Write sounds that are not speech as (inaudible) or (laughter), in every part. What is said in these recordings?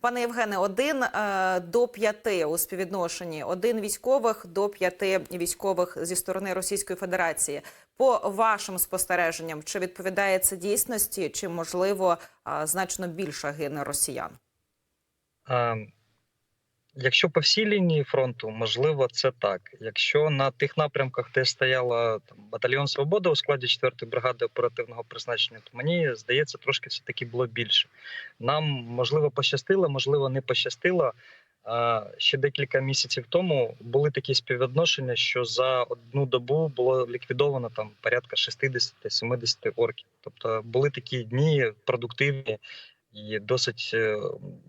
Пане Євгене, один е, до п'яти у співвідношенні, один військових до п'яти військових зі сторони Російської Федерації. По вашим спостереженням, чи відповідає це дійсності, чи можливо значно більше гине росіян? А, Якщо по всій лінії фронту, можливо, це так. Якщо на тих напрямках, де стояла там, батальйон Свобода у складі 4-ї бригади оперативного призначення, то мені здається, трошки все таки було більше. Нам можливо пощастило, можливо, не пощастило. Ще декілька місяців тому були такі співвідношення, що за одну добу було ліквідовано там порядка 60-70 орків. Тобто були такі дні продуктивні і досить е,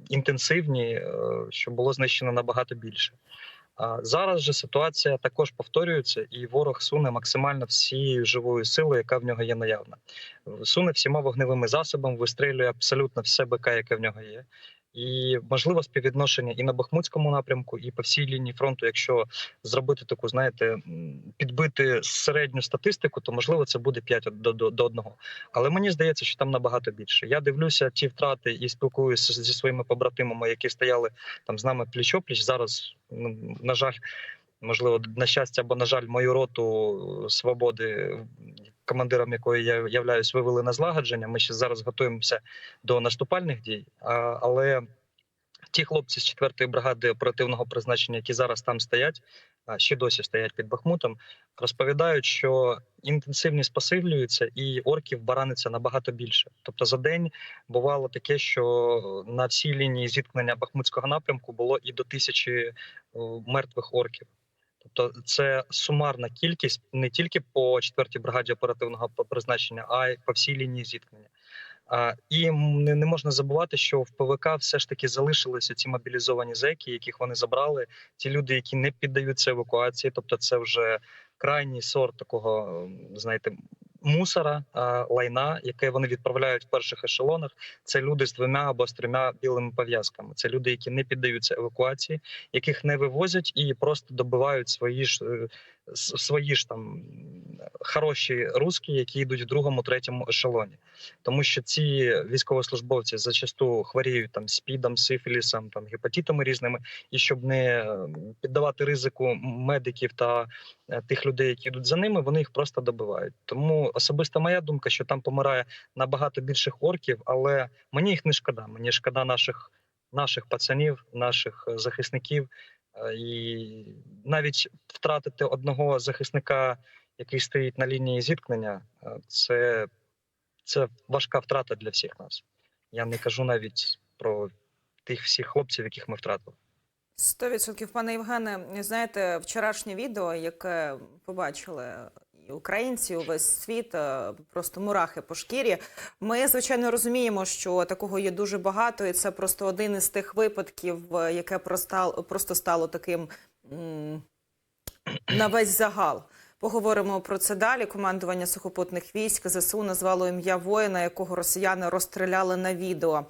інтенсивні, е, що було знищено набагато більше. А зараз же ситуація також повторюється, і ворог суне максимально всією живою силою, яка в нього є наявна. Суне всіма вогневими засобами, вистрілює абсолютно все БК, яке в нього є. І можливо співвідношення і на Бахмутському напрямку, і по всій лінії фронту, якщо зробити таку, знаєте, підбити середню статистику, то можливо це буде 5 до, до, до 1. Але мені здається, що там набагато більше. Я дивлюся ті втрати і спілкуюся зі своїми побратимами, які стояли там з нами пліч-опліч. Зараз, ну, на жаль, можливо, на щастя або на жаль, мою роту свободи, командиром якої я являюсь, вивели на злагодження. Ми ще зараз готуємося до наступальних дій. Але ті хлопці з 4-ї бригади оперативного призначення, які зараз там стоять, а, ще досі стоять під Бахмутом, розповідають, що інтенсивність посилюється і орків бараниться набагато більше. Тобто за день бувало таке, що на всій лінії зіткнення Бахмутського напрямку було і до тисячі мертвих орків. Тобто це сумарна кількість не тільки по 4-й бригаді оперативного призначення, а й по всій лінії зіткнення. І не можна забувати, що в ПВК все ж таки залишилися ці мобілізовані зеки, яких вони забрали. Ті люди, які не піддаються евакуації, тобто це вже крайній сорт такого, знаєте, мусора, лайна, яке вони відправляють в перших ешелонах. Це люди з двома або з трьома білими пов'язками. Це люди, які не піддаються евакуації, яких не вивозять і просто добивають свої ж е, свої ж там хороші руски, які йдуть в другому, третьому ешелоні. Тому що ці військовослужбовці зачасту хворіють там спідом, сифілісом, там гепатитами різними, і щоб не піддавати ризику медиків та е, тих людей, які йдуть за ними, вони їх просто добивають. Тому особиста моя думка, що там помирає набагато більших орків, але мені їх не шкода. Мені шкода наших наших пацанів, наших е, захисників. Е, І навіть втратити одного захисника, який стоїть на лінії зіткнення, е, це, це важка втрата для всіх нас. Я не кажу навіть про тих всіх хлопців, яких ми втратили. Сто відсотків, пане Євгене. Знаєте, вчорашнє відео, яке побачили українці, увесь світ, е, просто мурахи по шкірі. Ми звичайно розуміємо, що такого є дуже багато, і це просто один із тих випадків, е, яке просто стало таким на весь загал. Поговоримо про це далі. Командування сухопутних військ ЗСУ назвало ім'я воїна, якого росіяни розстріляли на відео.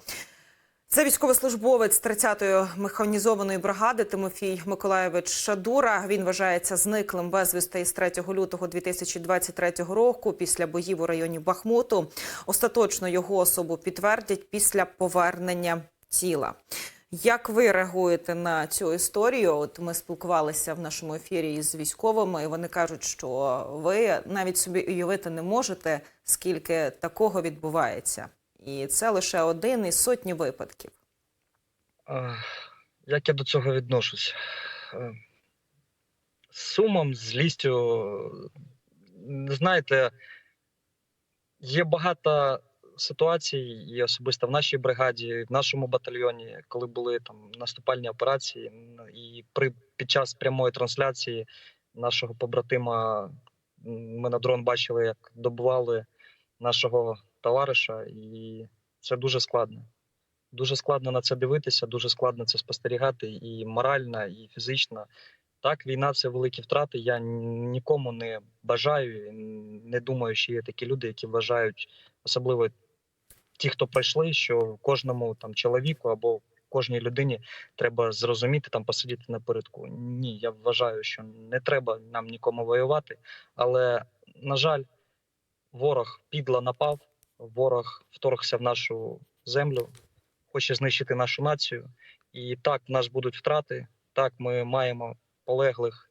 Це військовослужбовець 30-ї механізованої бригади Тимофій Миколаєвич Шадура. Він вважається зниклим безвісти із 3 лютого 2023 року після боїв у районі Бахмуту. Остаточно його особу підтвердять після повернення тіла. Як ви реагуєте на цю історію? От ми спілкувалися в нашому ефірі із військовими, і вони кажуть, що ви навіть собі уявити не можете, скільки такого відбувається. І це лише один із сотні випадків. Як я до цього відношусь? Е, З сумом, злістю. Знаєте, є багато ситуацій, і особисто в нашій бригаді, в нашому батальйоні, коли були там наступальні операції, і при під час прямої трансляції нашого побратима ми на дрон бачили, як добували нашого товариша, і це дуже складно. Дуже складно на це дивитися, дуже складно це спостерігати і морально, і фізично. Так, війна це великі втрати. Я нікому не бажаю. Не думаю, що є такі люди, які вважають, особливо ті, хто пройшли, що кожному там чоловіку або кожній людині треба зрозуміти там посидіти напередку. Ні, я вважаю, що не треба нам нікому воювати. Але на жаль, ворог підло напав, ворог вторгся в нашу землю, хоче знищити нашу націю. І так, в нас будуть втрати. Так, ми маємо полеглих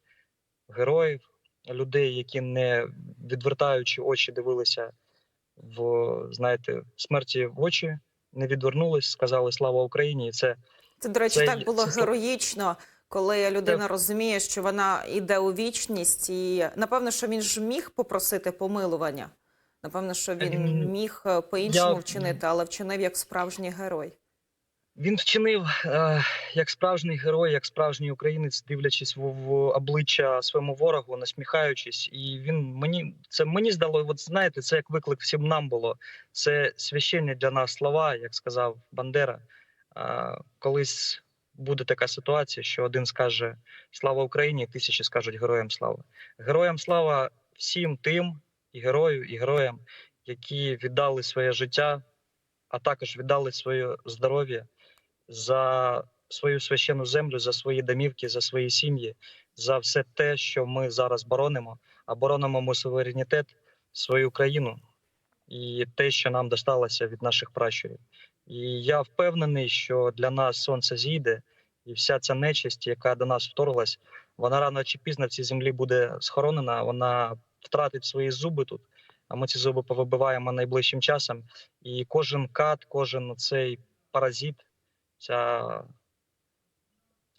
героїв, людей, які не відвертаючи очі, дивилися в знаєте, смерті в очі, не відвернулись, сказали слава Україні. І це Це, до речі, Це так було це героїчно, коли людина розуміє, що вона йде у вічність, і напевно, що він ж міг попросити помилування. Напевно, що він Він- міг е, по-іншому Я- вчинити, але вчинив як справжній герой. Він вчинив е, як справжній герой, як справжній українець, дивлячись в, в обличчя своєму ворогу, насміхаючись. І він мені це мені здало, от знаєте, це як виклик всім нам було. Це священні для нас слова, як сказав Бандера. Е, колись буде така ситуація, що один скаже Слава Україні, тисячі скажуть героям слава. Героям слава всім тим, і герою, і героям, які віддали своє життя, а також віддали своє здоров'я за свою священну землю, за свої домівки, за свої сім'ї, за все те, що ми зараз боронимо, а боронимо ми суверенітет, свою країну і те, що нам досталося від наших пращурів. І я впевнений, що для нас сонце зійде, і вся ця нечисть, яка до нас вторглась, вона рано чи пізно в цій землі буде схоронена, вона втратить свої зуби тут. А ми ці зуби повибиваємо найближчим часом. І кожен кат, кожен цей паразит, ця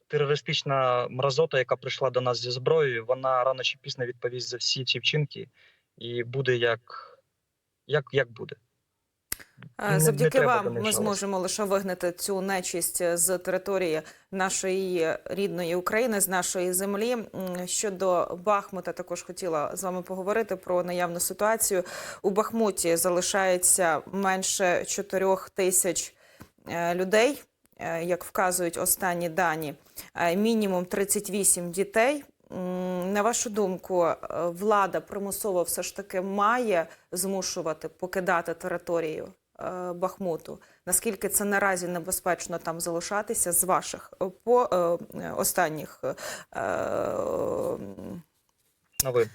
терористична мразота, яка прийшла до нас зі зброєю, вона рано чи пізно відповість за всі ці вчинки, і буде як, як, як буде. Не Завдяки вам ми зможемо лише вигнати цю нечисть з території нашої рідної України, з нашої землі. Щодо Бахмута, також хотіла з вами поговорити про наявну ситуацію. У Бахмуті залишається менше 4 тисяч е, людей, е, як вказують останні дані. Е, Мінімум 38 дітей. На вашу думку, е, влада примусово все ж таки має змушувати покидати територію е, Бахмуту. Наскільки це наразі небезпечно там залишатися з ваших е, по останніх Новин.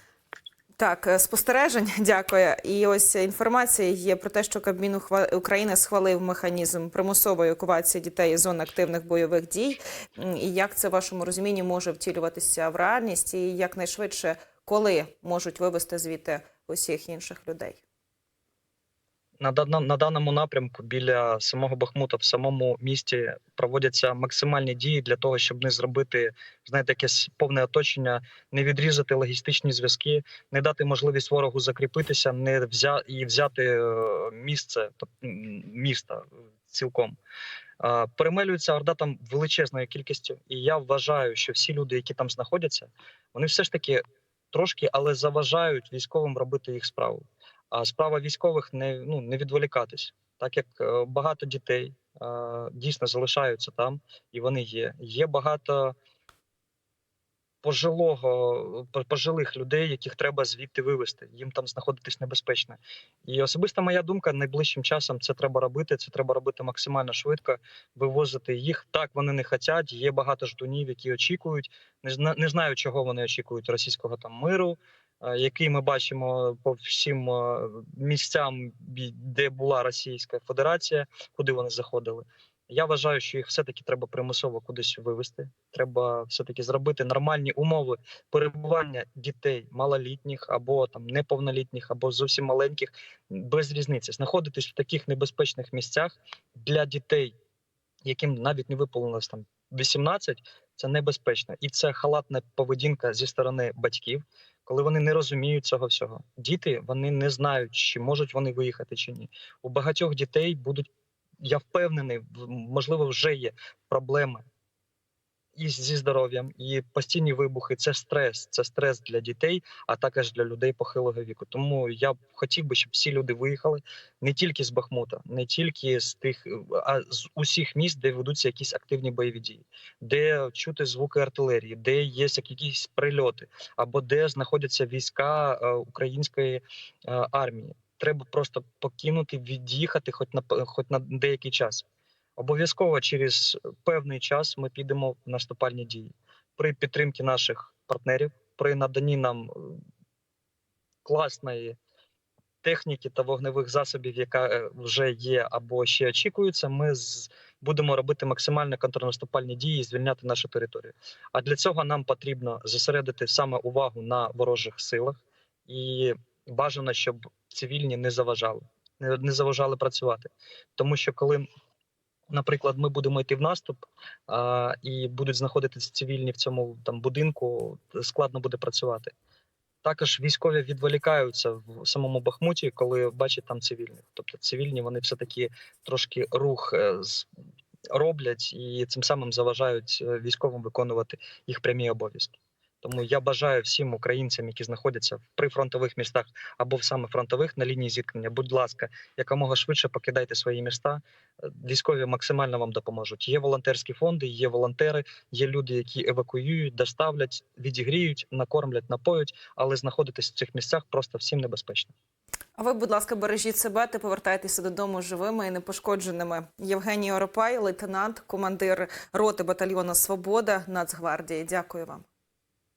Так, е, спостережень, (laughs) дякую. І ось інформація є про те, що Кабмін України схвалив механізм примусової евакуації дітей із зон активних бойових дій. І як це в вашому розумінні може втілюватися в реальність, і якнайшвидше, коли можуть вивести звідти усіх інших людей? На, на даному напрямку біля самого Бахмута в самому місті проводяться максимальні дії для того, щоб не зробити знаєте, якесь повне оточення, не відрізати логістичні зв'язки, не дати можливість ворогу закріпитися, не взя і взяти е, місце міста цілком. Е, Перемелюється орда там величезною кількістю, і я вважаю, що всі люди, які там знаходяться, вони все ж таки трошки, але заважають військовим робити їх справу. А справа військових не ну не відволікатись, так як е, багато дітей е, дійсно залишаються там, і вони є. Є багато пожилого пожилих людей, яких треба звідти вивезти. Їм там знаходитись небезпечно. І особиста моя думка найближчим часом це треба робити. Це треба робити максимально швидко, вивозити їх. Так вони не хотять. Є багато ждунів, які очікують. Не зна- не знаю, чого вони очікують російського там миру е, який ми бачимо по всім е, місцям, де була Російська Федерація, куди вони заходили. Я вважаю, що їх все-таки треба примусово кудись вивести. Треба все-таки зробити нормальні умови перебування дітей малолітніх або там неповнолітніх, або зовсім маленьких, без різниці. Знаходитись в таких небезпечних місцях для дітей, яким навіть не виповнилось там 18, це небезпечно, і це халатна поведінка зі сторони батьків, коли вони не розуміють цього всього. Діти вони не знають, чи можуть вони виїхати чи ні. У багатьох дітей будуть, я впевнений, можливо, вже є проблеми і зі здоров'ям, і постійні вибухи. Це стрес, це стрес для дітей, а також для людей похилого віку. Тому я б хотів би, щоб всі люди виїхали не тільки з Бахмута, не тільки з тих, а з усіх міст, де ведуться якісь активні бойові дії, де чути звуки артилерії, де є якісь прильоти, або де знаходяться війська е, української е, армії. Треба просто покинути, від'їхати, хоч на хоч на деякий час. Обов'язково через певний час ми підемо в наступальні дії при підтримці наших партнерів, при наданні нам е, класної техніки та вогневих засобів, яка е, вже є або ще очікується. Ми будемо робити максимально контрнаступальні дії і звільняти нашу територію. А для цього нам потрібно зосередити саме увагу на ворожих силах і бажано, щоб цивільні не заважали, не заважали працювати. Тому що коли, наприклад, ми будемо йти в наступ а, і будуть знаходитися цивільні в цьому там будинку, складно буде працювати. Також військові відволікаються в самому Бахмуті, коли бачать там цивільних. Тобто цивільні вони все таки трошки рух е, роблять і цим самим заважають е, військовим виконувати їх прямі обов'язки. Тому я бажаю всім українцям, які знаходяться в прифронтових містах або в саме фронтових на лінії зіткнення, будь ласка, якомога швидше покидайте свої міста. Е, Військові максимально вам допоможуть. Є волонтерські фонди, є волонтери, є люди, які евакуюють, доставлять, відігріють, накормлять, напоють, але знаходитись в цих місцях просто всім небезпечно. А ви, будь ласка, бережіть себе та повертайтеся додому живими і непошкодженими. Євгеній Оропай, лейтенант, командир роти батальйону Свобода Нацгвардії. Дякую вам.